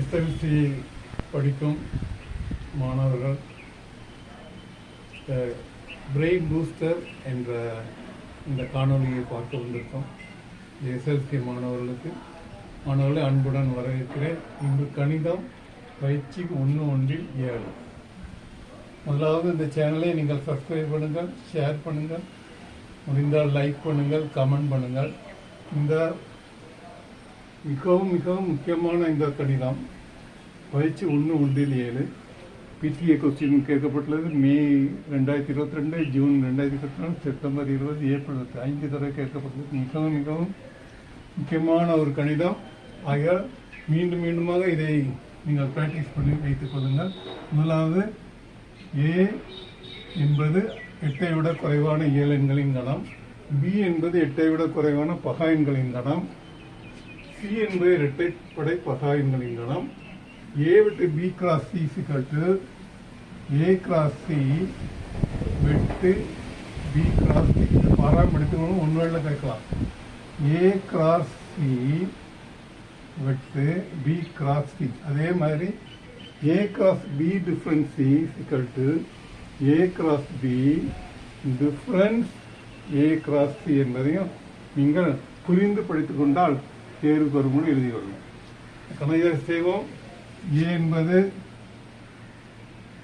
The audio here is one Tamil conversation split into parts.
எஸ்எல்சி படிக்கும் மாணவர்கள் பிரெயின் பூஸ்டர் என்ற இந்த காணொலியை பார்க்க வந்திருக்கோம். எஸ்எல்சி மாணவர்களுக்கு. மாணவர்களை அன்புடன் வரவேற்கிறேன். இன்று கணிதம் பயிற்சி ஒன்று ஒன்றில் ஏழு. முதலாவது இந்த சேனலை நீங்கள் சப்ஸ்கிரைப் பண்ணுங்கள் ஷேர் பண்ணுங்கள். முடிந்தால் லைக் பண்ணுங்கள் கமெண்ட் பண்ணுங்கள். இந்த மிகவும் மிகவும் முக்கியமான இந்த கடிதம். பயிற்சி ஒன்று ஒன்றில் ஏழு. பிசிஏ கொஸ்டின் கேட்கப்பட்டுள்ளது. மே ரெண்டாயிரத்தி இருபத்தி ரெண்டு ஜூன் ரெண்டாயிரத்தி இருபத்தி நாலு செப்டம்பர் இருபது ஏப்ரல் ஐந்து தடவை கேட்கப்பட்டுள்ளது. மிகவும் மிகவும் முக்கியமான ஒரு கணிதம் ஆக மீண்டும் மீண்டுமாக இதை நீங்கள் ப்ராக்டிஸ் பண்ணி வைத்துக் கொள்ளுங்கள். முதலாவது ஏ என்பது எட்டை விட குறைவான ஏழு எண்களின் கணம். பி என்பது எட்டை விட குறைவான பகா எண்களின் கணம். சி என்பது இரட்டைப்படை பகா கணம் ஏ விட்டு பி கிராஸ் சி சிக்கட்டு ஏ கிராஸ் சி வெட்டு பி கிராஸ் சி பாராம எடுத்துக்கணும் ஒன்று வேலை கேட்கலாம். ஏ கிராஸ் சி வெட்டு பி கிராஸ் சி அதே மாதிரி A cross B difference C சிக்கட்டு A cross B difference A cross C என்பதையும் நீங்கள் புரிந்து படித்துக் கொண்டால் தேர்வு பெறுமுன்னு எழுதி வரணும். கலைஞர் செய்வோம் ஏ என்பது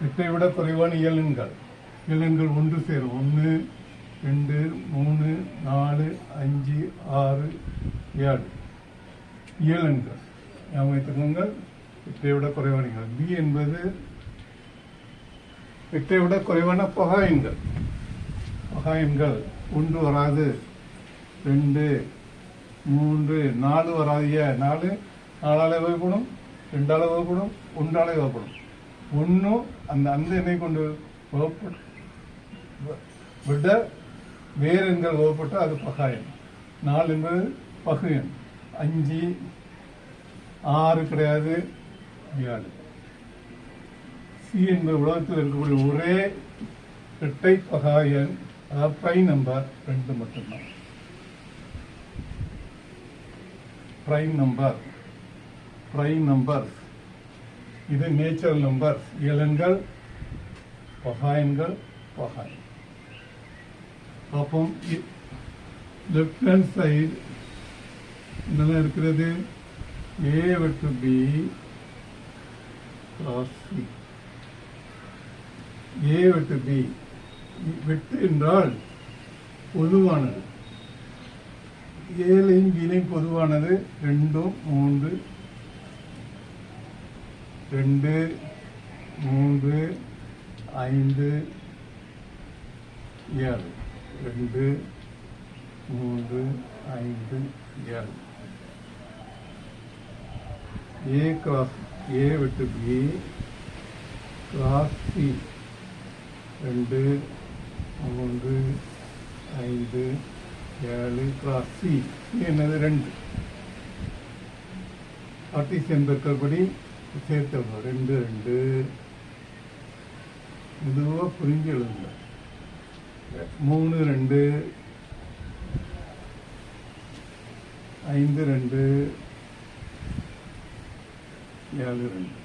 எட்டை விட குறைவான இயலன்கள் இயலெண்கள் ஒன்று சேரும். ஒன்று ரெண்டு மூணு நாலு அஞ்சு ஆறு ஏழு. இயலன்கள் ஞாபகம் வைத்துக்கோங்க எட்டை விட குறைவான எண்கள் பி என்பது எட்டை விட குறைவான பகாயங்கள் பகாயங்கள் ஒன்று வராது. ரெண்டு மூன்று நாலு வராதிய நாலு நாலாலே வகைப்படும் ரெண்டால வகைப்படும் ஒன்றாலே வகைப்படும் ஒன்றும் அந்த அந்த எண்ணெய் கொண்டு விட வேறு எண்கள் வகுப்பட்டு அது பகாயம் நாலு என்பது பகு எண். அஞ்சு ஆறு கிடையாது ஏழு. சி என்பது உலகத்தில் இருக்கக்கூடிய ஒரே இரட்டை பகாயன் அதாவது பை நம்பர் ரெண்டு மட்டும்தான். Prime number prime numbers. இது நேச்சுரல் நம்பர்ஸ் இயலன்கள் பகாயன்கள் பகாய் பார்ப்போம் லெஃப்ட் ஹேண்ட் சைடு என்னெல்லாம் இருக்கிறது? ஏ வெட்டு பி கிராஸ் சி ஏ வெட்டு பி வெட்டு என்றால் பொதுவானது. ஏழையும் கீழையும் பொதுவானது ரெண்டும் மூன்று ரெண்டு மூன்று ஐந்து ஏழு. ரெண்டு மூன்று ஐந்து ஏழு. ஏ கிராஸ் ஏ விட்டு பி கிராஸ் சி ரெண்டு மூன்று ஐந்து ஏழு கிராஸ் சி என்னது ரெண்டு. கார்டீசியன் பெருக்கற்படி சேர்த்தவங்க ரெண்டு ரெண்டு. மெதுவாக புரிஞ்சு எழுதுங்க. மூணு ரெண்டு. ஐந்து ரெண்டு. ஏழு ரெண்டு.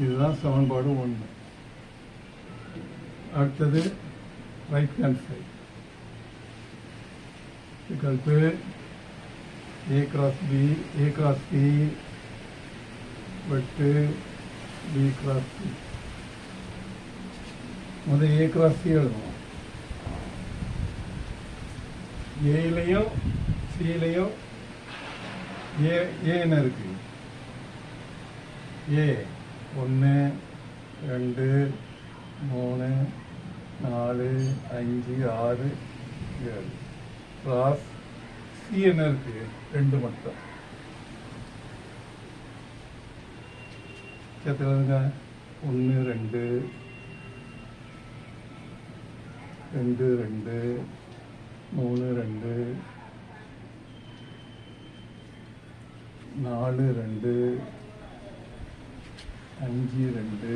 இதுதான் சமன்பாடு ஒன்று. அடுத்தது right hand side. Equal to A cross B, A cross C, வெட்டு B cross C. முதல் A cross C எழுதுவோம் ஏலையும் சிலையும் ஏ ஏ என்ன இருக்கு ஏ ஒன்று ரெண்டு மூணு நாலு அஞ்சு ஆறு ஏழு. கிளாஸ் சிஎன் இருக்கு? ரெண்டு மட்டும். சேர்த்துக்கிறதுங்க ஒன்று ரெண்டு. ரெண்டு ரெண்டு. மூணு ரெண்டு. நாலு ரெண்டு. அஞ்சு ரெண்டு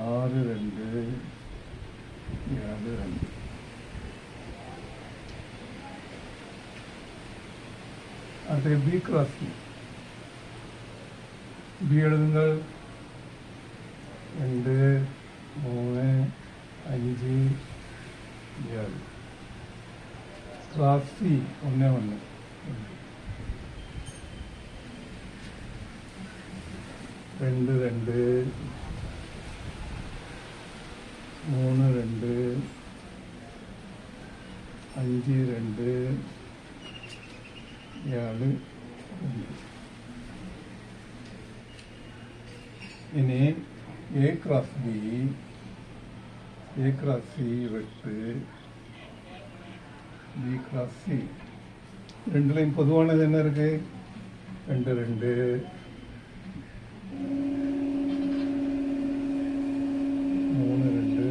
ஆறு ரெண்டு ஏழு ரெண்டு அது பி கிராஸ் சி பி எழுதுங்கள் ரெண்டு மூணு அஞ்சு ஏழு கிராஸ் சி ஒன்றே ஒன்று ரெண்டு ரெண்டு மூணு ரெண்டு அஞ்சு ரெண்டு ஏழு ரெண்டு இனி A cross B A cross C வெட்டு பி கிராஸ் சி ரெண்டுலையும் பொதுவானது என்ன இருக்கு? ரெண்டு ரெண்டு மூணு ரெண்டு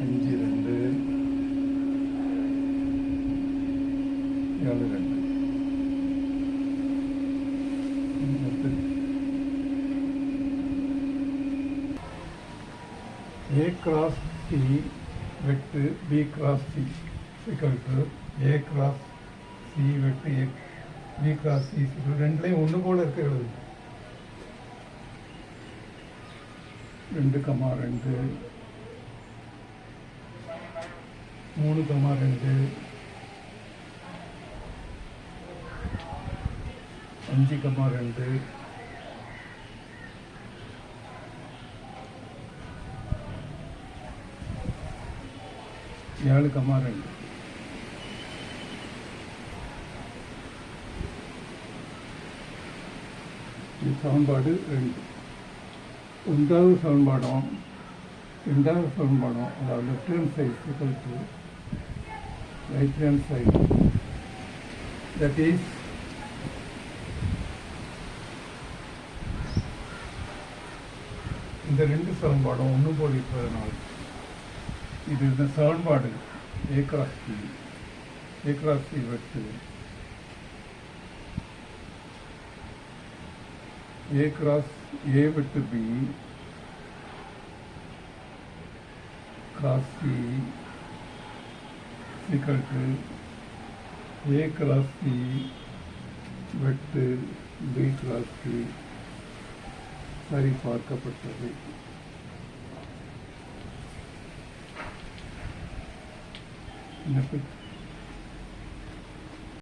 அஞ்சு ரெண்டு ஏழு ரெண்டு அடுத்து ஏ கிராஸ் சி வெட்டு பி கிராஸ் சி சிக்கல்ட்டு ஏ கிராஸ் சி வெட்டு ஏ பி கிராஸ் சி சிக்கல் ரெண்டுலேயும் ஒன்று போல இருக்கிறது ரெண்டு கமா ரெண்டு. மூணு கமா ரெண்டு. அஞ்சு கமா ரெண்டு. ஏழு கமா ரெண்டு. இது சமன்பாடு ரெண்டு. ஒன்றாவது சமன்பாடம் ரெண்டாவது சமன்பாடம் அதாவது left hand side equal to right hand side that is இந்த ரெண்டு சமன்பாடம் ஒன்று போல் இருப்பதனால் இது இந்த சமன்பாடு A cross C A cross C வெட்டு ஏ கிராஸ் ஏ வெட்டு B cross C equal to A cross C வெட்டு பி கிராஸ் சி சரி பார்க்கப்பட்டது என்ன